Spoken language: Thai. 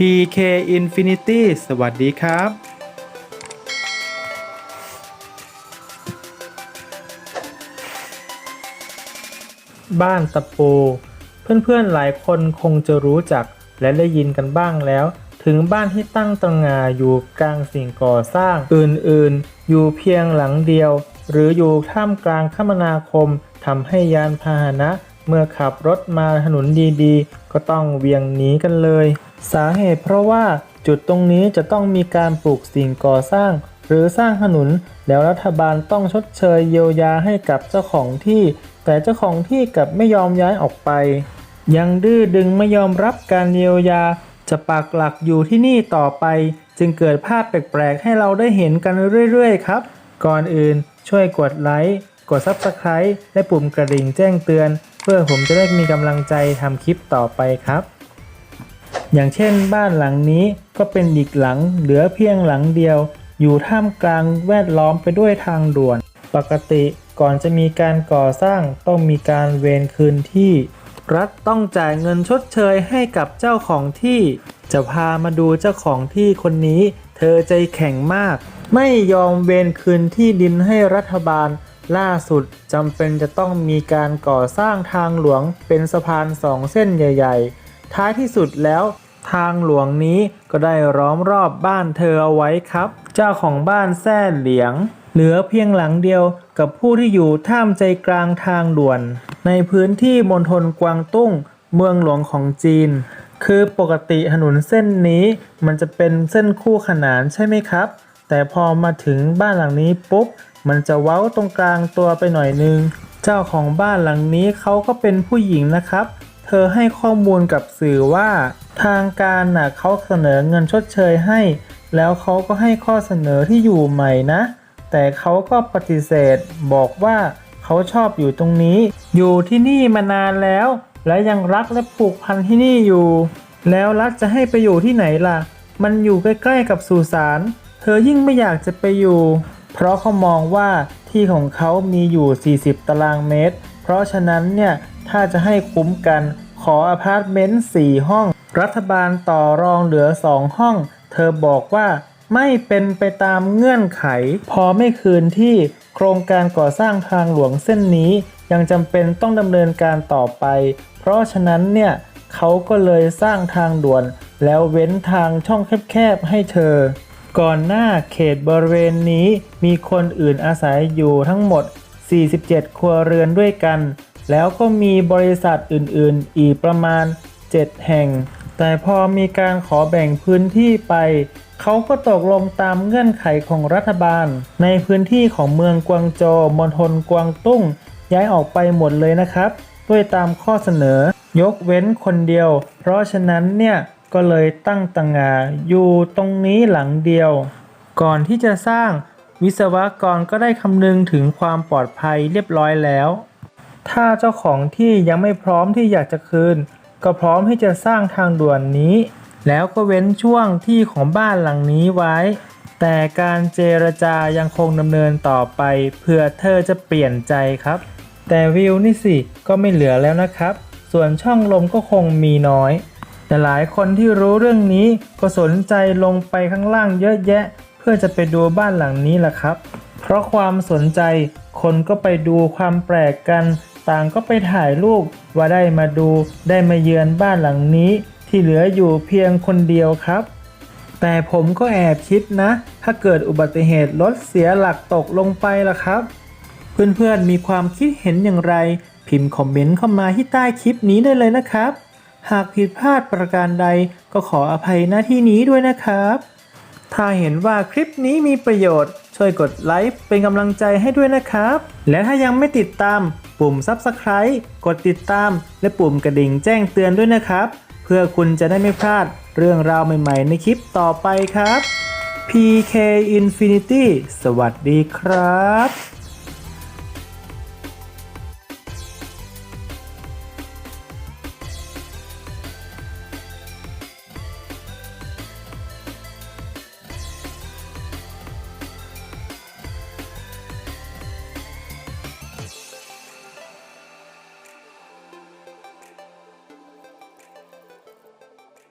PK Infinity สวัสดีครับบ้านตะปู เพื่อนๆหลายคนคงจะรู้จักและได้ยินกันบ้างแล้ว ถึงบ้านที่ตั้งตระงาอยู่กลางสิ่งก่อสร้างอื่นๆ อยู่เพียงหลังเดียว หรืออยู่ท่ามกลางคมนาคมทำให้ยานพาหนะ เมื่อขับรถมาถนนดีๆ ก็ต้องเวียงหนีกันเลย สาเหตุเพราะว่าจุดตรงนี้จะต้องมีการปลูกสิ่งก่อสร้าง หรือสร้างถนน แล้วรัฐบาลต้องชดเชยเยียวยาให้กับเจ้าของที่ แต่เจ้าของที่กลับไม่ยอมย้ายออกไป ยังดื้อดึงไม่ยอมรับการเยียวยา จะปักหลักอยู่ที่นี่ต่อไป จึงเกิดภาพแปลกๆ ให้เราได้เห็นกันเรื่อยๆ ครับ ก่อนอื่นช่วยกดไลค์กด Subscribe และปุ่มกระดิ่งแจ้งเตือน เพื่อผมจะได้มีกำลังใจทำคลิปต่อไปครับ อย่างเช่นบ้านหลังนี้ก็เป็นอีกหลังเหลือเพียงหลังเดียว อยู่ท่ามกลางแวดล้อมไปด้วยทางด่วน ปกติก่อนจะมีการก่อสร้างต้องมีการเวรคืนที่ รัฐต้องจ่ายเงินชดเชยให้กับเจ้าของที่ จะพามาดูเจ้าของที่คนนี้ เธอใจแข็งมาก ไม่ยอมเวรคืนที่ดินให้รัฐบาล ล่าสุดจำเป็นจะต้องมีการก่อสร้างทางหลวงเป็นสะพานสองเส้นใหญ่ ๆ ท้ายที่สุดแล้ว ทางหลวงนี้ก็ได้ล้อมรอบบ้านเธอเอาไว้ครับ เจ้าของบ้านแซ่เหลียง เหลือเพียงหลังเดียวกับผู้ที่อยู่ท่ามใจกลางทางด่วน ในพื้นที่มณฑลกวางตุ้ง เมืองหลวงของจีน คือปกติถนนเส้นนี้ มันจะเป็นเส้นคู่ขนานใช่ไหมครับ แต่พอมาถึงบ้านหลังนี้ปุ๊บ มันจะเว้าตรงกลางตัวไปหน่อยนึง เจ้าของบ้านหลังนี้เขาก็เป็นผู้หญิงนะครับ เธอให้ข้อมูลกับสื่อว่า ทางการน่ะเขาเสนอเงินชดเชยให้ แล้วเขาก็ให้ข้อเสนอที่อยู่ใหม่นะ แต่เขาก็ปฏิเสธบอกว่าเขาชอบอยู่ตรงนี้ อยู่ที่นี่มานานแล้ว และยังรักและผูกพันที่นี่อยู่ แล้วรัฐจะให้ไปอยู่ที่ไหนล่ะ มันอยู่ใกล้ๆกับสุสานเธอยิ่งไม่อยากจะไปอยู่ เพราะเขามองว่าที่ของเขามีอยู่ 40 ตารางเมตร เพราะฉะนั้นเนี่ยถ้าจะให้คุ้มกันขออพาร์ตเมนต์4ห้อง รัฐบาลต่อรองเหลือ2ห้อง เธอบอกว่าไม่เป็นไปตามเงื่อนไข พอไม่คืนที่โครงการก่อสร้างทางหลวงเส้นนี้ ยังจำเป็นต้องดำเนินการต่อไป เพราะฉะนั้นเนี่ยเขาก็เลยสร้างทางด่วน แล้วเว้นทางช่องแคบๆให้เธอ ก่อนหน้าเขตบริเวณนี้มีคนอื่นอาศัยอยู่ทั้งหมด 47 ครัวเรือนด้วยกัน แล้วก็มีบริษัทอื่นๆ อีกประมาณ 7 แห่ง แต่พอมีการขอแบ่งพื้นที่ไป เขาก็ตกลงตามเงื่อนไขของรัฐบาล ในพื้นที่ของเมืองกวางโจวมณฑลกวางตุ้ง ย้ายออกไปหมดเลยนะครับ ด้วยตามข้อเสนอ ยกเว้นคนเดียว เพราะฉะนั้นเนี่ยก็เลยตั้งตังงาอยู่ตรงนี้หลังเดียว ก่อนที่จะสร้างวิศวกรก็ได้คำนึงถึงความปลอดภัยเรียบร้อยแล้ว ถ้าเจ้าของที่ยังไม่พร้อมที่อยากจะคืน ก็พร้อมที่จะสร้างทางด่วนนี้ แล้วก็เว้นช่วงที่ของบ้านหลังนี้ไว้ แต่การเจรจายังคงดำเนินต่อไปเพื่อเธอจะเปลี่ยนใจครับ แต่วิวนี่สิก็ไม่เหลือแล้วนะครับ ส่วนช่องลมก็คงมีน้อย แต่หลายคนที่รู้เรื่องนี้ก็สนใจลงไปข้างล่างเยอะแยะ เพื่อจะไปดูบ้านหลังนี้แหละครับ เพราะความสนใจคนก็ไปดูความแปลกกัน ต่างก็ไปถ่ายรูปว่าได้มาดูได้มาเยือนบ้านหลังนี้ ที่เหลืออยู่เพียงคนเดียวครับ แต่ผมก็แอบคิดนะ ถ้าเกิดอุบัติเหตุรถเสียหลักตกลงไปล่ะครับ เพื่อนๆมีความคิดเห็นอย่างไร พิมพ์คอมเมนต์เข้ามาที่ใต้คลิปนี้ได้เลยนะครับ หากผิดพลาดประการใดก็ขออภัยหน้าที่นี้ด้วยนะครับ ถ้าเห็นว่าคลิปนี้มีประโยชน์ช่วยกดไลค์เป็นกำลังใจให้ด้วยนะครับ และถ้ายังไม่ติดตาม ปุ่ม Subscribe กดติดตาม และปุ่มกระดิ่งแจ้งเตือนด้วยนะครับ เพื่อคุณจะได้ไม่พลาดเรื่องราวใหม่ๆ ในคลิปต่อไปครับ PK Infinity สวัสดีครับ